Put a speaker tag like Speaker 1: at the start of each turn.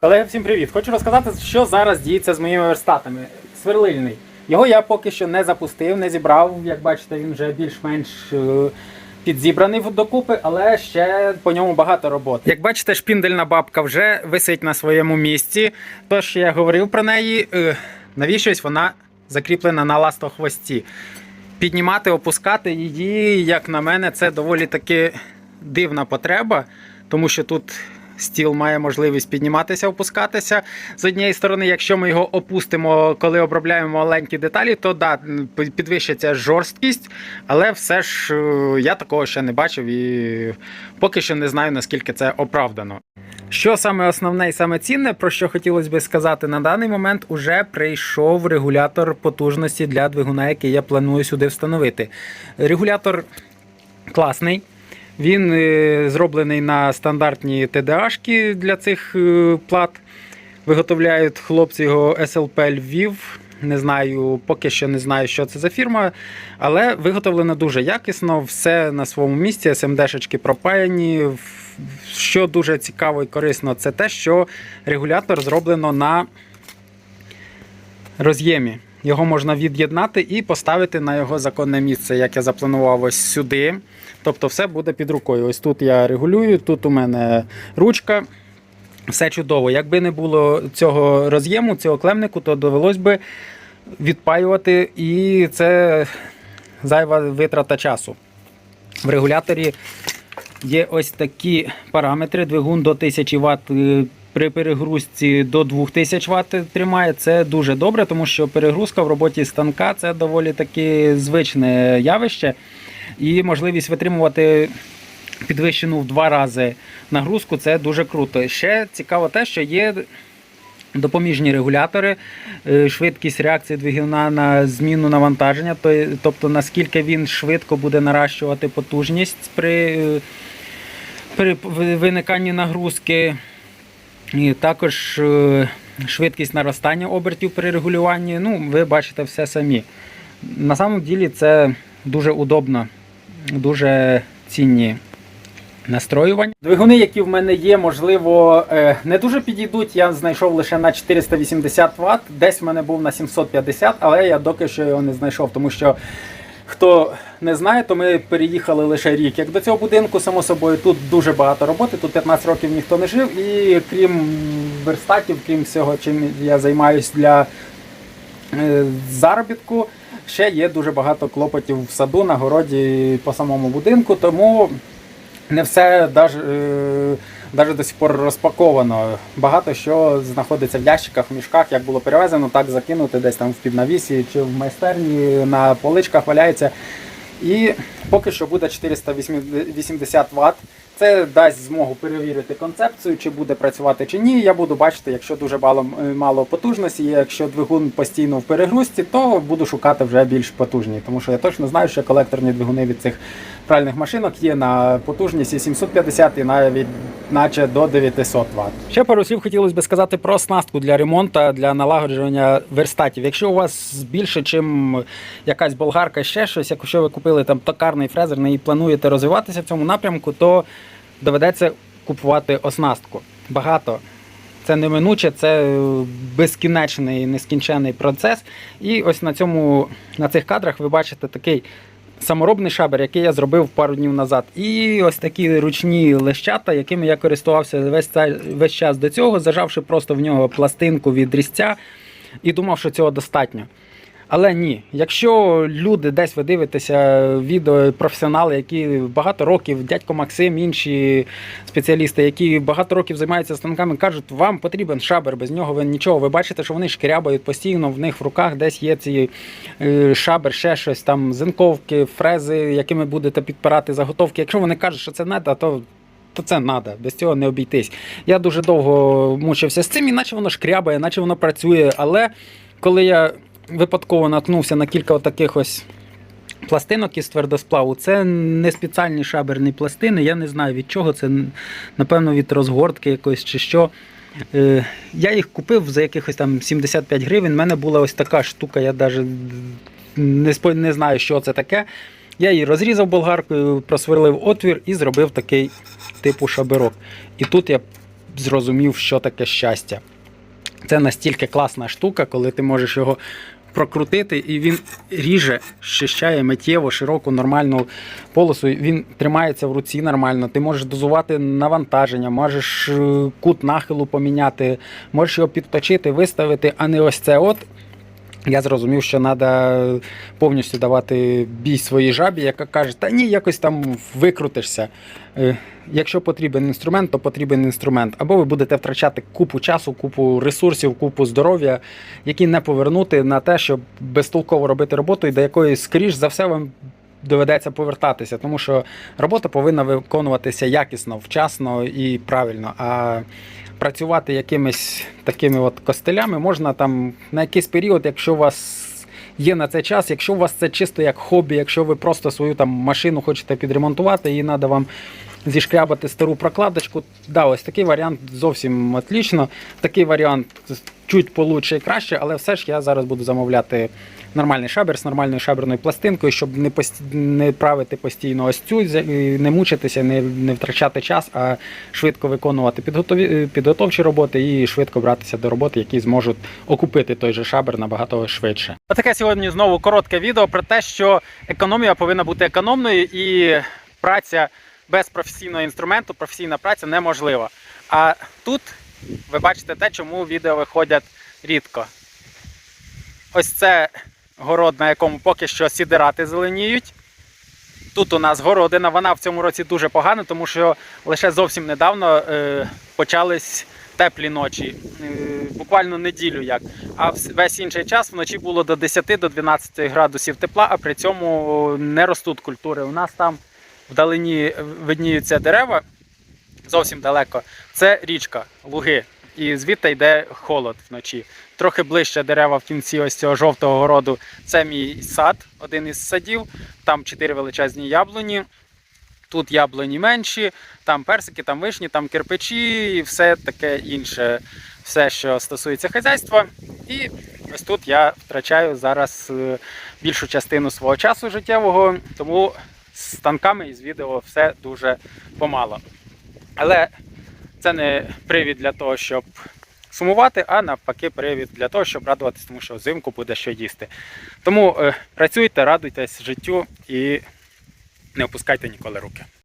Speaker 1: Колеги, всім привіт! Хочу розказати, що зараз діється з моїми верстатами. Сверлильний. Його я поки що не запустив, не зібрав. Як бачите, він вже більш-менш е, підзібраний докупи, але ще по ньому багато роботи. Як бачите, шпіндельна бабка вже висить на своєму місці. Тож я говорив про неї, е, навіщось вона закріплена на ластохвості. Піднімати, опускати її, як на мене, це доволі таки дивна потреба, тому що тут стіл має можливість підніматися, опускатися. З однієї сторони, якщо ми його опустимо, коли обробляємо маленькі деталі, то да, підвищиться жорсткість, але все ж е, я такого ще не бачив і поки що не знаю, наскільки це оправдано. Що саме основне і саме цінне, про що хотілося би сказати, на даний момент уже прийшов регулятор потужності для двигуна, який я планую сюди встановити. Регулятор класний. Він е, зроблений на стандартні TDA-шки для цих е, плат. Виготовляють хлопці його SLP Львів. Не знаю, поки що не знаю, що це за фірма, але виготовлено дуже якісно, все на своєму місці, СМД-шечки пропаяні. Що дуже цікаво і корисно, це те, що регулятор зроблено на роз'ємі. Його можна від'єднати і поставити на його законне місце, як я запланував ось сюди. Тобто все буде під рукою. Ось тут я регулюю, тут у мене ручка. Все чудово. Якби не було цього роз'єму, цього клемнику, то довелось би відпаювати, і це зайва витрата часу. В регуляторі є ось такі параметри. Двигун до 1000 Вт е, при перегрузці до 2000 Вт тримає. Це дуже добре, тому що перегрузка в роботі станка це доволі таки звичне явище. І можливість витримувати підвищену в два рази нагрузку це дуже круто. Ще цікаво те, що є допоміжні регулятори, е, швидкість реакції двигуна на зміну навантаження, тобто наскільки він швидко буде наращувати потужність при, е, при виниканні нагрузки. І також е, швидкість наростання обертів при регулюванні. Ну, ви бачите все самі. На самом ділі це дуже удобно, дуже цінні настроювання. Двигуни, які в мене є, можливо, е, не дуже підійдуть. Я знайшов лише на 480 Вт. Десь в мене був на 750, але я доки що його не знайшов, тому що. Хто не знає, то ми переїхали лише рік. Як до цього будинку, само собою, тут дуже багато роботи. Тут 15 років ніхто не жив, і крім верстатів, крім всього, чим я займаюся для е, заробітку, ще є дуже багато клопотів в саду, на городі по самому будинку. Тому не все навіть, навіть до сих пор розпаковано. Багато що знаходиться в ящиках, в мішках, як було перевезено, так закинути десь там в піднавісі чи в майстерні на поличках валяється. І поки що буде 480 Вт. Це дасть змогу перевірити концепцію, чи буде працювати чи ні. Я буду бачити, якщо дуже мало, мало потужності, якщо двигун постійно в перегрузці, то буду шукати вже більш потужні. Тому що я точно знаю, що колекторні двигуни від цих пральних машинок є на потужність і 750 і навіть наче до 900 Вт. Ще пару слів хотілося б сказати про оснастку для ремонту, для налагоджування верстатів. Якщо у вас більше, ніж якась болгарка, ще щось, якщо ви купили там токарний фрезерний і плануєте розвиватися в цьому напрямку, то доведеться купувати оснастку. Багато. Це неминуче, це безкінечний, нескінчений процес. І ось на цьому, на цих кадрах ви бачите такий саморобний шабер, який я зробив пару днів назад. І ось такі ручні лещата, якими я користувався весь, цей- весь час до цього, зажавши просто в нього пластинку від різця і думав, що цього достатньо. Але ні, якщо люди десь ви дивитеся відео, професіонали, які багато років, дядько Максим, інші спеціалісти, які багато років займаються станками, кажуть, вам потрібен шабер, без нього ви нічого. Ви бачите, що вони шкрябають постійно, в них в руках десь є ці е, шабер, ще щось там, зинковки, фрези, якими будете підпирати заготовки. Якщо вони кажуть, що це треба, то. То це треба, без цього не обійтись. Я дуже довго мучився з цим, і наче воно шкрябає, наче воно працює. Але коли я випадково наткнувся на кілька таких ось пластинок із твердосплаву, це не спеціальні шаберні пластини. Я не знаю від чого. Це напевно від розгортки якоїсь чи що. Е, Я їх купив за якихось там 75 гривень. У мене була ось така штука, я навіть не, не знаю, що це таке. Я її розрізав болгаркою, просверлив отвір і зробив такий типу шаберок. І тут я зрозумів, що таке щастя. Це настільки класна штука, коли ти можеш його прокрутити, і він ріже, щищає миттєво, широку, нормальну полосу. Він тримається в руці нормально. Ти можеш дозувати навантаження, можеш е, кут нахилу поміняти, можеш його підточити, виставити, а не ось це от. Я зрозумів, що треба повністю давати бій своїй жабі, яка каже, та ні, якось там викрутишся. Е, Якщо потрібен інструмент, то потрібен інструмент. Або ви будете втрачати купу часу, купу ресурсів, купу здоров'я, які не повернути на те, щоб безтолково робити роботу, і до якої, скоріш за все, вам доведеться повертатися. Тому що робота повинна виконуватися якісно, вчасно і правильно. А працювати якимись такими от костелями можна там на якийсь період, якщо у вас. Є на це час, якщо у вас це чисто як хобі, якщо ви просто свою там машину хочете підремонтувати, і треба вам зішкрябати стару прокладочку. Да, ось такий варіант зовсім отлично. Такий варіант чуть получше і краще, але все ж я зараз буду замовляти нормальний шабер з нормальною шаберною пластинкою, щоб не пості... не правити постійно ось цю, не мучитися, не, не втрачати час, а швидко виконувати підготові... підготовчі роботи і швидко братися до роботи, які зможуть окупити той же шабер набагато швидше. Отаке сьогодні знову коротке відео про те, що економія повинна бути економною і праця без професійного інструменту, професійна праця неможлива. А тут ви бачите те, чому відео виходять рідко. Ось це город, на якому поки що сідирати зеленіють. Тут у нас городина, вона в цьому році дуже погана, тому що лише зовсім недавно е, почались теплі ночі, е, буквально неділю як. А весь інший час вночі було до 10 до 12 градусів тепла, а при цьому не ростуть культури. У нас там вдалині видніються дерева зовсім далеко. Це річка, луги. І звідти йде холод вночі. Трохи ближче дерева в кінці ось цього жовтого городу. Це мій сад, один із садів. Там чотири величезні яблуні. Тут яблуні менші, там персики, там вишні, там кирпичі і все таке інше, все, що стосується хазяйства. І ось тут я втрачаю зараз е, більшу частину свого часу життєвого, тому з станками і з відео все дуже помало. Але це не привід для того, щоб сумувати, а навпаки, привід для того, щоб радуватися, тому що взимку буде що їсти. Тому е, працюйте, радуйтесь життю і не опускайте ніколи руки.